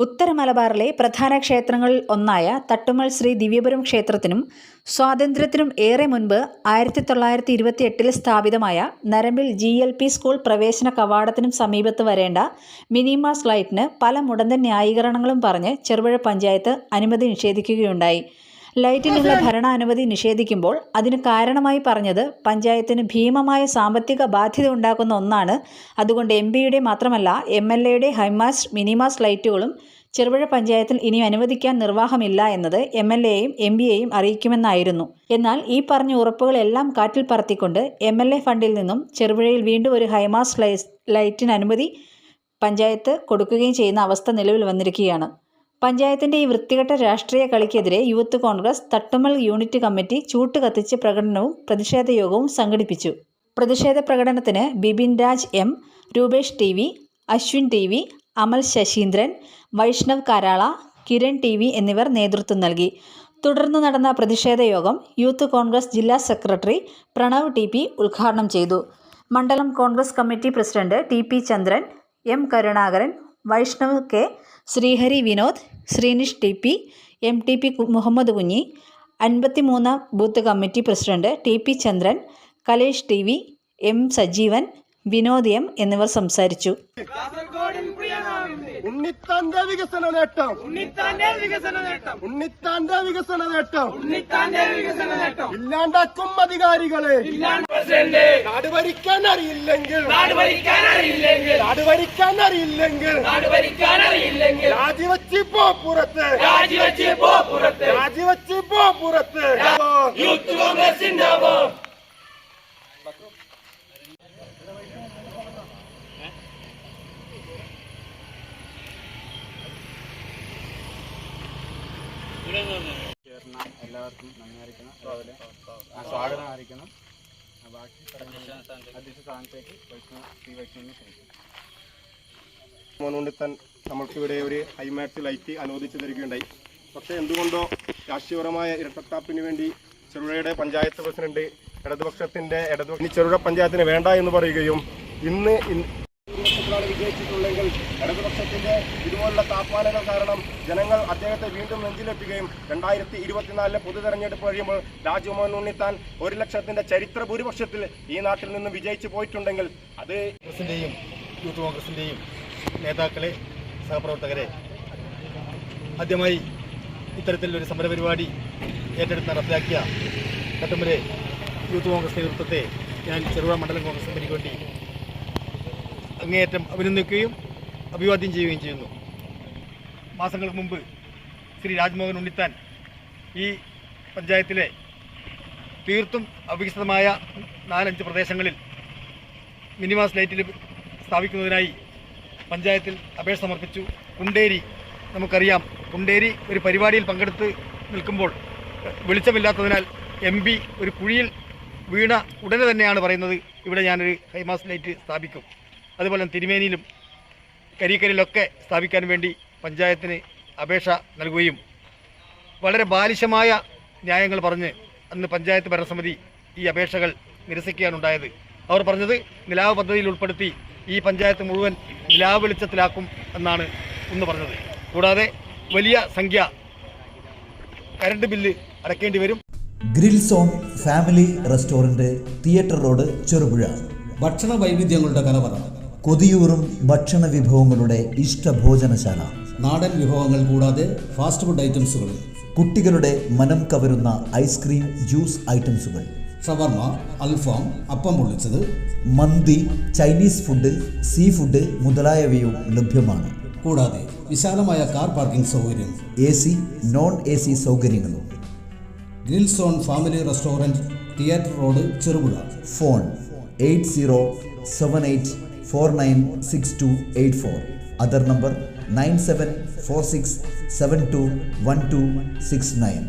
ഉത്തര മലബാറിലെ പ്രധാന ക്ഷേത്രങ്ങളിൽ ഒന്നായ തട്ടുമൽ ശ്രീ ദിവ്യപുരം ക്ഷേത്രത്തിനും സ്വാതന്ത്ര്യത്തിനും ഏറെ മുൻപ് ആയിരത്തി തൊള്ളായിരത്തി ഇരുപത്തി എട്ടിൽ സ്ഥാപിതമായ നരമ്പിൽ ജി എൽ പി സ്കൂൾ പ്രവേശന കവാടത്തിനും സമീപത്ത് വരേണ്ട മിനിമാസ് ലൈറ്റിന് പല മുടന്തൻ ന്യായീകരണങ്ങളും പറഞ്ഞ് ചെറുപുഴ പഞ്ചായത്ത് അനുമതി നിഷേധിക്കുകയുണ്ടായി. ലൈറ്റിനുള്ള ഭരണാനുമതി നിഷേധിക്കുമ്പോൾ അതിന് കാരണമായി പറഞ്ഞത് പഞ്ചായത്തിന് ഭീമമായ സാമ്പത്തിക ബാധ്യത ഉണ്ടാക്കുന്ന ഒന്നാണ്. അതുകൊണ്ട് എം പിയുടെ മാത്രമല്ല എം എൽ എയുടെ ഹൈമാസ്റ്റ് മിനിമാസ് ലൈറ്റുകളും ചെറുപുഴ പഞ്ചായത്തിൽ ഇനി അനുവദിക്കാൻ നിർവാഹമില്ല എന്നത് എം എൽ എയും എം പിയെയും അറിയിക്കുമെന്നായിരുന്നു. എന്നാൽ ഈ പറഞ്ഞ ഉറപ്പുകളെല്ലാം കാറ്റിൽ പറത്തിക്കൊണ്ട് എം എൽ എ ഫണ്ടിൽ നിന്നും ചെറുപുഴയിൽ വീണ്ടും ഒരു ഹൈമാസ് ലൈറ്റിന് അനുമതി പഞ്ചായത്ത് കൊടുക്കുകയും ചെയ്യുന്ന അവസ്ഥ നിലവിൽ വന്നിരിക്കുകയാണ്. പഞ്ചായത്തിന്റെ ഈ വൃത്തികെട്ട രാഷ്ട്രീയ കളിക്കെതിരെ youth Congress Thattummal unit committee ചൂട്ട് കത്തിച്ച് പ്രകടനവും പ്രതിഷേധ യോഗവും സംഘടിപ്പിച്ചു. പ്രതിഷേധ പ്രകടനത്തിന് Bipin Raj M Rupesh T V Ashwin T V Amal Sasheendran Vaishnav Karala Kiran T V എന്നിവർ നേതൃത്വം നൽകി. തുടർന്ന് നടന്ന പ്രതിഷേധ യോഗം യൂത്ത് കോൺഗ്രസ് ജില്ലാ സെക്രട്ടറി പ്രണവ് ടി പി ഉദ്ഘാടനം ചെയ്തു. മണ്ഡലം Congress committee president T P Chandran M Karunakaran Vaishnav K Sreehari Vinod Sreenish T P M T P Muhammad Kunhi അൻപത്തിമൂന്നാം booth committee president T P Chandran Kalesh T V M Sajeevan Vinod M എന്നിവർ സംസാരിച്ചു. ഉണ്ണിത്താന്റെ വികസന നേട്ടം. ഉണ്ണിത്താന്റെ വികസന നേട്ടം. ഉണ്ണിത്താന്റെ വികസന നേട്ടം. ഉണ്ണിത്താന്റെ വികസന നേട്ടം. ഇല്ലാണ്ടാക്കും അധികാരികളെ. നാട് ഭരിക്കാൻ അറിയില്ലെങ്കിൽ. നാട് ഭരിക്കാൻ അറിയില്ലെങ്കിൽ. നാട് ഭരിക്കാൻ അറിയില്ലെങ്കിൽ. നാട് ഭരിക്കാൻ അറിയില്ലെങ്കിൽ. രാജിവെച്ച് പോ പുറത്ത്. രാജിവെച്ച് പോ പുറത്ത്. രാജിവെച്ച് പോ പുറത്ത്. യൂത്ത് കോൺഗ്രസ് ഉണ്ടാവും ചേർന്ന എല്ലാവർക്കും നന്ദി അറിയിക്കണം അതുപോലെ സ്വാഗതം അറിയിക്കണം ബാക്കി അധ്യക്ഷ സ്ഥാനത്തേക്ക് വൈഷ്ണവ് ശ്രീ വൈഷ്ണവിനെ ക്ഷണിക്കുന്നു. ഉണ്ണിത്താൻ നമ്മൾക്കിവിടെ ഒരു ഹൈമാക്സ് ലൈറ്റ് അനുവദിച്ചു തരികയുണ്ടായി. പക്ഷേ എന്തുകൊണ്ടോ രാഷ്ട്രീയപരമായ ഇരട്ടത്താപ്പിന് വേണ്ടി ചെറുഴയുടെ പഞ്ചായത്ത് പ്രസിഡന്റ് ഇടതുപക്ഷത്തിന്റെ ഇടതുപക്ഷ ചെറുഴ പഞ്ചായത്തിന് വേണ്ട എന്ന് പറയുകയും ഇന്ന് ഭൂരിപക്ഷത്തിലാണ് വിജയിച്ചിട്ടുള്ളെങ്കിൽ ഇടതുപക്ഷത്തിന്റെ ഇതുപോലുള്ള താപ്പാലകൾ കാരണം ജനങ്ങൾ അദ്ദേഹത്തെ വീണ്ടും നെഞ്ചിലെത്തുകയും രണ്ടായിരത്തി ഇരുപത്തിനാലിലെ പൊതു തെരഞ്ഞെടുപ്പ് കഴിയുമ്പോൾ രാജ്മോഹൻ ഉണ്ണിത്താൻ ഒരു ലക്ഷത്തിന്റെ ചരിത്ര ഭൂരിപക്ഷത്തിൽ ഈ നാട്ടിൽ നിന്ന് വിജയിച്ചു പോയിട്ടുണ്ടെങ്കിൽ അത് കോൺഗ്രസിന്റെയും യൂത്ത് കോൺഗ്രസിന്റെയും നേതാക്കളെ സഹപ്രവർത്തകരെ ആദ്യമായി ഇത്തരത്തിലൊരു സമരപരിപാടി ഏറ്റെടുത്ത് നടപ്പിലാക്കിയ കട്ടുമ്പരെ യൂത്ത് കോൺഗ്രസ് നേതൃത്വത്തെ ഞാൻ ചെറുപുഴ മണ്ഡലം കോൺഗ്രസ് കമ്മിറ്റിക്ക് വേണ്ടി അങ്ങേയറ്റം അഭിനന്ദിക്കുകയും അഭിവാദ്യം ചെയ്യുകയും ചെയ്യുന്നു. മാസങ്ങൾക്ക് മുമ്പ് ശ്രീ രാജ്മോഹൻ ഉണ്ണിത്താൻ ഈ പഞ്ചായത്തിലെ തീർത്തും അവികസിതമായ നാലഞ്ച് പ്രദേശങ്ങളിൽ മിനിമാസ് ലൈറ്റിൽ സ്ഥാപിക്കുന്നതിനായി പഞ്ചായത്തിൽ അപേക്ഷ സമർപ്പിച്ചു. കുണ്ടേരി നമുക്കറിയാം. കുണ്ടേരി ഒരു പരിപാടിയിൽ പങ്കെടുത്ത് നിൽക്കുമ്പോൾ വെളിച്ചമില്ലാത്തതിനാൽ എം പി ഒരു കുഴിയിൽ വീണ ഉടനെ തന്നെയാണ് പറയുന്നത്. ഇവിടെ ഞാനൊരു ഹൈമാസ് ലൈറ്റ് സ്ഥാപിക്കും. അതുപോലെ തിരുമേനിയിലും കരിക്കലിലൊക്കെ സ്ഥാപിക്കാൻ വേണ്ടി പഞ്ചായത്തിന് അപേക്ഷ നൽകുകയും വളരെ ബാലിശമായ ന്യായങ്ങൾ പറഞ്ഞ് അന്ന് പഞ്ചായത്ത് ഭരണസമിതി ഈ അപേക്ഷകൾ നിരസിക്കുകയാണുണ്ടായത്. അവർ പറഞ്ഞത് നിലാവ് പദ്ധതിയിൽ ഉൾപ്പെടുത്തി ഈ പഞ്ചായത്ത് മുഴുവൻ നിലാവ് വെളിച്ചത്തിലാക്കും എന്നാണ് ഒന്ന് പറഞ്ഞത്. കൂടാതെ വലിയ സംഖ്യ കരണ്ട് ബില്ല് അടക്കേണ്ടി വരും. Grill zone family restaurant theatre road Cherupuzha. ഭക്ഷണ വൈവിധ്യങ്ങളുടെ കലവറ. കൊതിയൂറും ഭക്ഷണ വിഭവങ്ങളുടെ ഇഷ്ടഭോജനശാല. നാടൻ വിഭവങ്ങൾ കൂടാതെ ഫാസ്റ്റ് ഫുഡ് ഐറ്റംസുകൾ കുട്ടികളുടെ മനം കവരുന്ന ഐസ്ക്രീം ജ്യൂസ് ഐറ്റംസുകൾ ഷവർമ അൽഫാം അപ്പം പൊള്ളിച്ചത്. മന്തി ചൈനീസ് ഫുഡ് സീ ഫുഡ് മുതലായവയും ലഭ്യമാണ്. കൂടാതെ വിശാലമായ കാർ പാർക്കിംഗ് സൗകര്യം. A C non A C സൗകര്യങ്ങളും. Grill zone family restaurant theatre road Cherupuzha. Phone eight zero seven eight four nine six two eight four other number nine seven four six seven two one two six nine